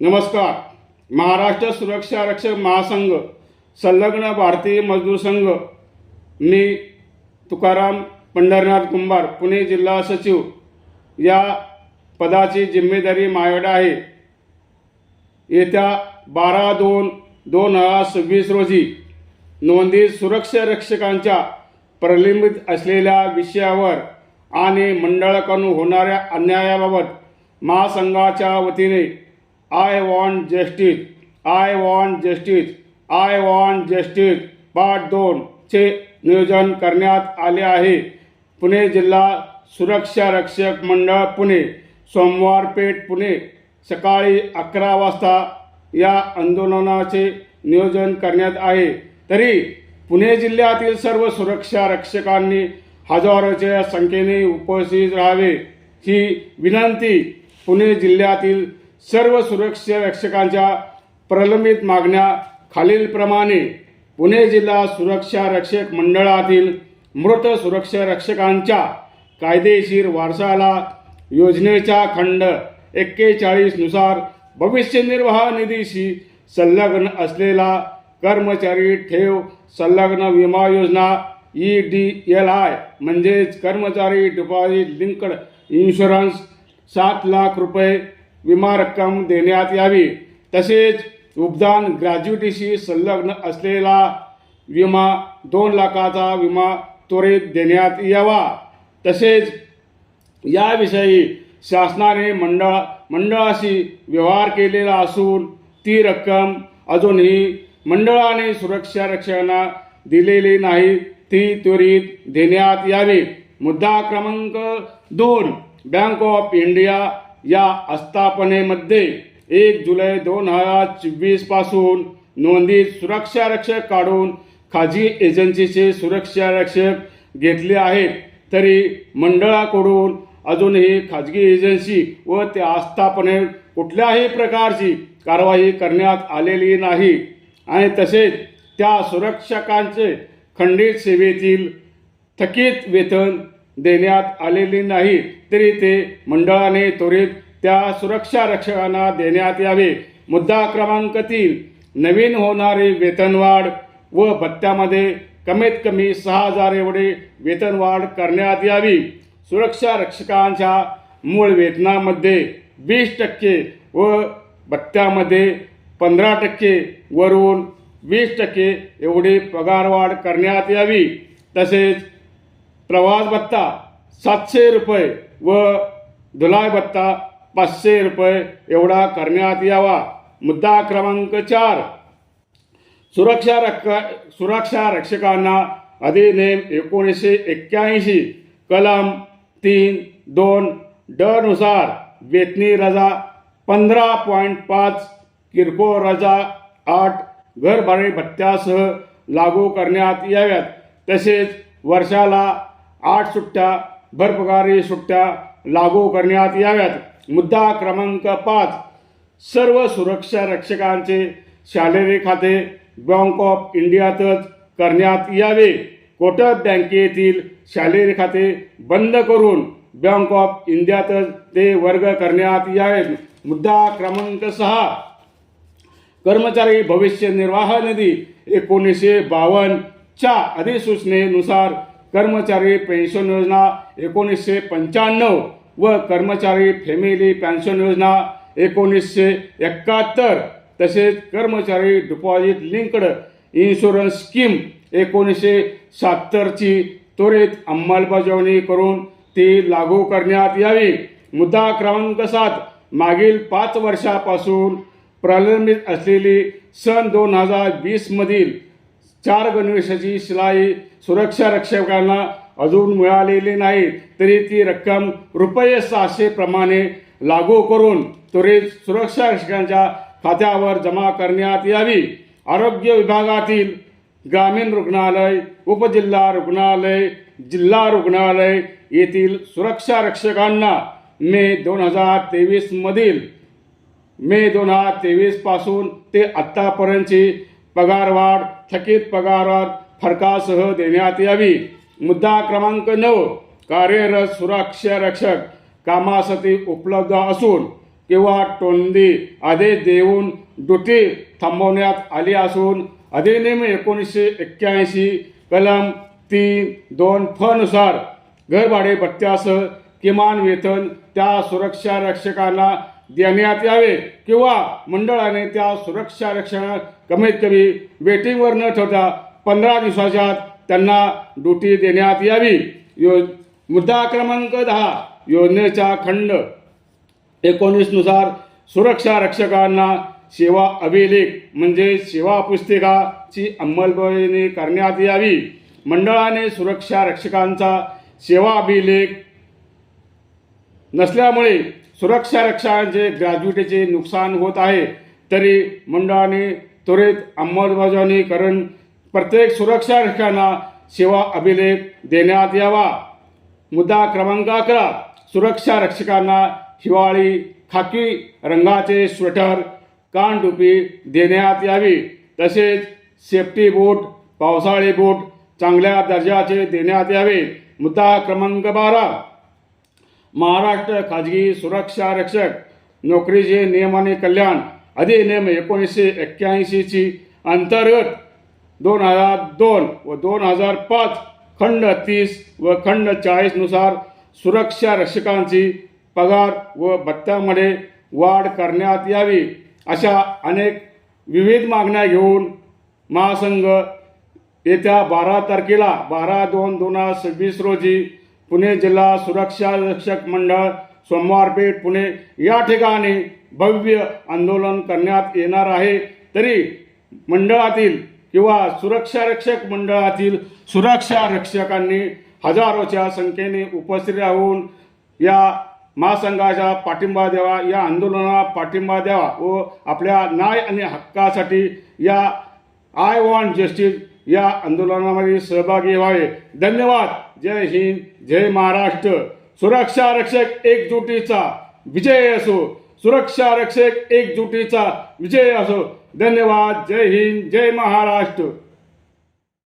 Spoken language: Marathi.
नमस्कार. महाराष्ट्र सुरक्षा रक्षक महासंघ संलग्न भारतीय मजदूर संघ मी तुकाराम पंढरनाथ कुंभार पुणे जिल्हा सचिव. या पदाची जिम्मेदारी माझ्याकडे आहे. येत्या बारा दोन दोन हजार सव्वीस रोजी नोंदी सुरक्षा रक्षकांच्या प्रलंबित असलेल्या विषयावर आणि मंडळाकडून होणाऱ्या अन्यायाबाबत महासंघाच्या वतीने I want justice I want justice I want justice part दोनचे नियोजन करण्यात आले आहे. पुणे जिल्हा सुरक्षा रक्षक मंडळ पुणे. सोमवार पेठ पुणे. सकाळी अकरा वाजता या आंदोलनाचे नियोजन करण्यात आहे. तरी पुणे जिल्ह्यातील सर्व सुरक्षा रक्षकांनी हजारोच्या संख्येने उपस्थित राहावे. ही विनंती पुणे जिल्ह्यातील सर्व सुरक्षा रक्षकांच्या प्रलंबित मागण्या खालीलप्रमाणे पुणे जिल्हा सुरक्षा रक्षक मंडळातील मृत सुरक्षा रक्षकांच्या कायदेशीर वारसाला योजनेचा खंड एक्केचाळीसनुसार भविष्य निर्वाह निधीशी संलग्न असलेला कर्मचारी ठेव संलग्न विमा योजना ई डी एल आय म्हणजेच कर्मचारी डिपॉझिट लिंक्ड इन्शुरन्स सात लाख रुपये विमा रक्कम देण्यात यावी. तसेच उपदान ग्रॅज्युटीशी संलग्न असलेला विमा दोन लाखाचा विमा त्वरित देण्यात यावा. तसेच याविषयी शासनाने मंडळ मंडळाशी व्यवहार केलेला असून ती रक्कम अजूनही मंडळाने सुरक्षा रक्षणा दिलेली नाही ती त्वरित देण्यात यावी. मुद्दा क्रमांक दोन बँक ऑफ इंडिया या आस्थापनेमध्ये एक जुलै दोन हजार चोवीसपासून नोंदीत सुरक्षा रक्षक काढून खाजगी एजन्सीचे सुरक्षा रक्षक घेतले आहेत. तरी मंडळाकडून अजूनही खाजगी एजन्सी व त्या आस्थापनेत कुठल्याही प्रकारची कारवाई करण्यात आलेली नाही. आणि तसेच त्या सुरक्षकांचे खंडित सेवेतील थकीत वेतन देण्यात आलेली नाही तरी ते मंडळाने त्वरित त्या सुरक्षा रक्षकांना देण्यात यावे. मुद्दा क्रमांक तीन नवीन होणारी वेतनवाढ व भत्त्यामध्ये कमीत कमी सहा हजार एवढे वेतनवाढ करण्यात यावी. सुरक्षा रक्षकांच्या मूळ वेतनामध्ये वीस टक्के व भत्त्यामध्ये पंधरा टक्के वरून वीस टक्के एवढी पगारवाढ करण्यात यावी. तसेच प्रवास भत्ता सातशे रुपये व धुलाय भत्ता पाचशे रुपये. एवढा करण्यात यावा. मुद्दा क्रमांक चार. सुरक्षा रक्ष सुरक्षा रक्षकांना अधिनियम एकोणीसशे एक्क्याऐंशी कलम तीन दोन डनुसार वेतनी रजा पंधरा पॉईंट पाच किरकोळ रजा आठ घरभाडे भत्त्यासह लागू करण्यात याव्यात. तसेच वर्षाला आठ सुट्ट्या भरपगारी सुट्ट्या लागू करण्यात याव्यात. मुद्दा क्रमांक पाच सर्व सुरक्षा रक्षकांचे शालेरी खाते बँक ऑफ इंडियातच करण्यात यावे. कोटक बँकेतील शालेरी खाते बंद करून बँक ऑफ इंडियातच ते वर्ग करण्यात यावेत मुद्दा क्रमांक सहा कर्मचारी भविष्य निर्वाह निधी एकोणीसशे बावन्नच्या अधिसूचनेनुसार कर्मचारी पेन्शन योजना एकोणीसशे पंच्याण्णव व कर्मचारी फॅमिली पेन्शन योजना एकोणीसशे एकाहत्तर तसेच कर्मचारी डिपॉझिट लिंक्ड इन्शुरन्स स्कीम एकोणीसशे शहात्तरची त्वरित अंमलबजावणी करून ती लागू करण्यात यावी. मुद्दा क्रमांक सात मागील पाच वर्षापासून प्रलंबित असलेली सन दोन हजार वीसमधील चार गणवेशाची शिलाई सुरक्षा रक्षकांना अजून मिळालेली नाही तरी ती रक्कम रुपये सहाशे प्रमाणे लागू करून त्वरित सुरक्षा रक्षकांच्या खात्यावर जमा करण्यात यावी. आरोग्य विभागातील ग्रामीण रुग्णालय उपजिल्हा रुग्णालय जिल्हा रुग्णालय येथील सुरक्षा रक्षकांना मे दोन हजार तेवीसमधील मे दोन हजार तेवीसपासून ते आत्तापर्यंतची पगारवाढ थकीत पगारवाढ फरकासह देण्यात यावी. मुद्दा क्रमांक नऊ कार्यरत सुरक्षा रक्षक कामासाठी उपलब्ध असून किंवा टोंदी आदेश देऊन ड्युटी थांबवण्यात आली असून अधिनियम एकोणीसशे एक्क्याऐंशी कलम तीन दोन फनुसार घरभाडे भत्त्यासह किमान वेतन त्या सुरक्षा रक्षकांना देण्यात यावे किंवा मंडळाने त्या सुरक्षा रक्षण कमीत कमी वेटिंगवर न ठेवता पंधरा दिवसाच्या आत त्यांना ड्युटी देण्यात यावी. यो मुद्दा क्रमांक दहा योजनेचा खंड. एकोणीसनुसार सुरक्षा रक्षकांना सेवा अभिलेख म्हणजे सेवा पुस्तिकाची अंमलबजावणी करण्यात यावी. मंडळाने सुरक्षा रक्षकांचा सेवा अभिलेख नसल्यामुळे सुरक्षा रक्षांचे ग्रॅज्युटीचे नुकसान होत आहे तरी मंडळाने त्वरित अंमलबजावणी करून प्रत्येक सुरक्षा रक्षकांना सेवा अभिलेख देण्यात यावा. मुद्दा क्रमांक अकरा सुरक्षा रक्षकांना हिवाळी खाकी रंगाचे स्वेटर कानटोपी देण्यात यावी. तसेच सेफ्टी बूट पावसाळी बूट चांगल्या दर्जाचे देण्यात यावे. मुद्दा क्रमांक बारा महाराष्ट्र खाजगी सुरक्षा रक्षक नोकरीचे नियम आणि कल्याण अधिनियम एकोणीसशे एक्क्याऐंशीची अंतर्गत दोन हजार दोन व दोन हजार पाच खंड तीस व खंड चाळीसनुसार सुरक्षा रक्षकांची पगार व भत्त्यामध्ये वाढ करण्यात यावी अशा अनेक विविध मागण्या घेऊन महासंघ येत्या बारा तारखेला बारा दोन दोन हजार सव्वीस रोजी पुणे जिल्हा सुरक्षा रक्षक मंडळ सोमवारपेठ पुणे. या ठिकाणी भव्य आंदोलन करण्यात येणार आहे. तरी मंडळातील किंवा सुरक्षा रक्षक मंडळातील सुरक्षा रक्षकांनी हजारोच्या संख्येने उपस्थित राहून या महासंघाचा पाठिंबा द्यावा या आंदोलनाला पाठिंबा द्यावा व आपल्या न्याय आणि हक्कासाठी या आय वॉन्ट जस्टिस या आंदोलनामध्ये सहभागी व्हावे. धन्यवाद. जय हिंद जय महाराष्ट्र. सुरक्षा रक्षक एकजुटीचा विजय असो. सुरक्षा रक्षक एकजुटीचा विजय असो. धन्यवाद. जय हिंद जय महाराष्ट्र.